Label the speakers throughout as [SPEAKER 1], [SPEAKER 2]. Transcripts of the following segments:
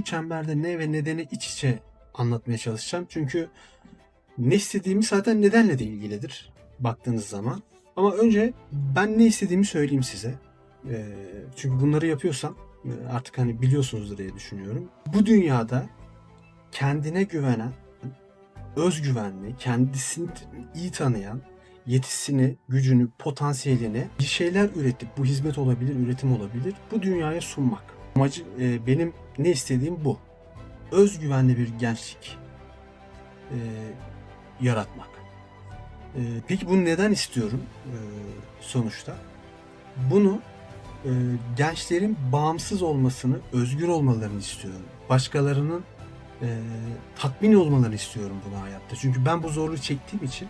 [SPEAKER 1] Bu çemberde ne ve nedeni iç içe anlatmaya çalışacağım. Çünkü ne istediğimi zaten nedenle de ilgilidir baktığınız zaman. Ama önce ben ne istediğimi söyleyeyim size. Ee, çünkü bunları yapıyorsam e, artık hani biliyorsunuzdur diye düşünüyorum. Bu dünyada kendine güvenen, özgüvenli, kendisini iyi tanıyan, yetisini, gücünü, potansiyelini bir şeyler üretip bu hizmet olabilir, üretim olabilir. Bu dünyaya sunmak. Amacı e, benim ne istediğim bu. Özgüvenli bir gençlik e, yaratmak. E, peki bunu neden istiyorum e, sonuçta? Bunu e, gençlerin bağımsız olmasını, özgür olmalarını istiyorum. Başkalarının e, tatmin olmalarını istiyorum bunu hayatta. Çünkü ben bu zorluğu çektiğim için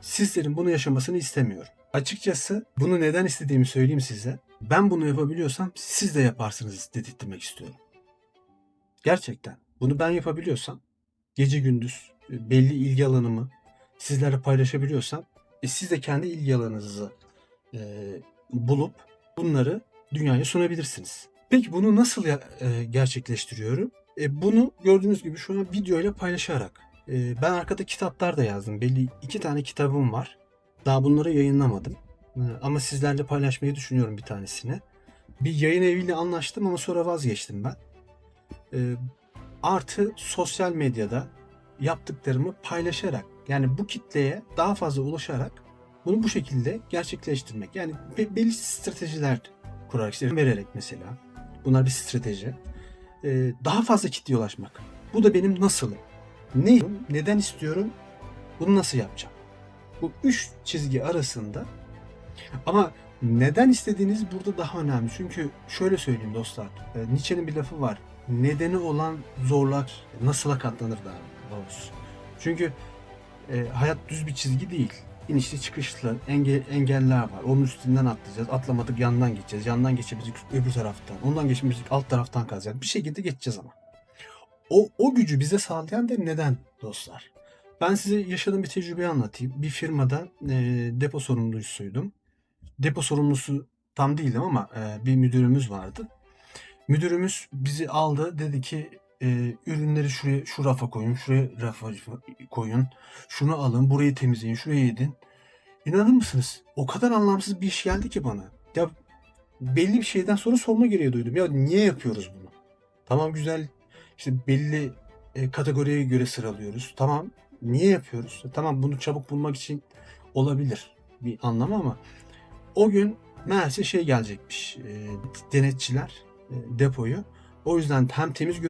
[SPEAKER 1] sizlerin bunu yaşamasını istemiyorum. Açıkçası bunu neden istediğimi söyleyeyim size. Ben bunu yapabiliyorsam siz de yaparsınız dedirtmek istiyorum. Gerçekten. Bunu ben yapabiliyorsam gece gündüz e, belli ilgi alanımı sizlerle paylaşabiliyorsam e, siz de kendi ilgi alanınızı e, bulup bunları dünyaya sunabilirsiniz. Peki bunu nasıl ya- e, gerçekleştiriyorum? E, bunu gördüğünüz gibi şu an video ile paylaşarak. E, ben arkada kitaplar da yazdım. Belli iki tane kitabım var. Daha bunları yayınlamadım. E, ama sizlerle paylaşmayı düşünüyorum bir tanesini. Bir yayın eviyle anlaştım ama sonra vazgeçtim ben. E, artı sosyal medyada yaptıklarımı paylaşarak yani bu kitleye daha fazla ulaşarak bunu bu şekilde gerçekleştirmek. Yani be- belli stratejiler kurarak işte vererek mesela. Bunlar bir strateji. Ee, daha fazla kitleye ulaşmak. Bu da benim nasılım. Ne, neden istiyorum, bunu nasıl yapacağım? Bu üç çizgi arasında ama neden istediğiniz burada daha önemli. Çünkü şöyle söyleyeyim dostlar. e, Nietzsche'nin bir lafı var. Nedeni olan zorlar nasıla katlanır daha doğrusu. Çünkü e, hayat düz bir çizgi değil. İnişli çıkışlı enge- engeller var. Onun üstünden atlayacağız. Atlamadık yandan geçeceğiz. Yandan geçebiliriz öbür taraftan. Ondan geçebiliriz alt taraftan kazacağız. Bir şekilde geçeceğiz ama. O, o gücü bize sağlayan da neden dostlar? Ben size yaşadığım bir tecrübeyi anlatayım. Bir firmada e, depo sorumlusuydum. Depo sorumlusu tam değildim ama e, bir müdürümüz vardı. Müdürümüz bizi aldı dedi ki e, ürünleri şuraya şu rafa koyun, şuraya rafa koyun, şunu alın, burayı temizleyin, şuraya edin. İnanır mısınız? O kadar anlamsız bir iş geldi ki bana. Ya belli bir şeyden sonra sorma gereği duydum. Ya niye yapıyoruz bunu? Tamam güzel işte belli e, kategoriye göre sıralıyoruz. Tamam niye yapıyoruz? Tamam bunu çabuk bulmak için olabilir bir anlamı ama o gün meğerse şey gelecekmiş. E, denetçiler e, depoyu. O yüzden hem temiz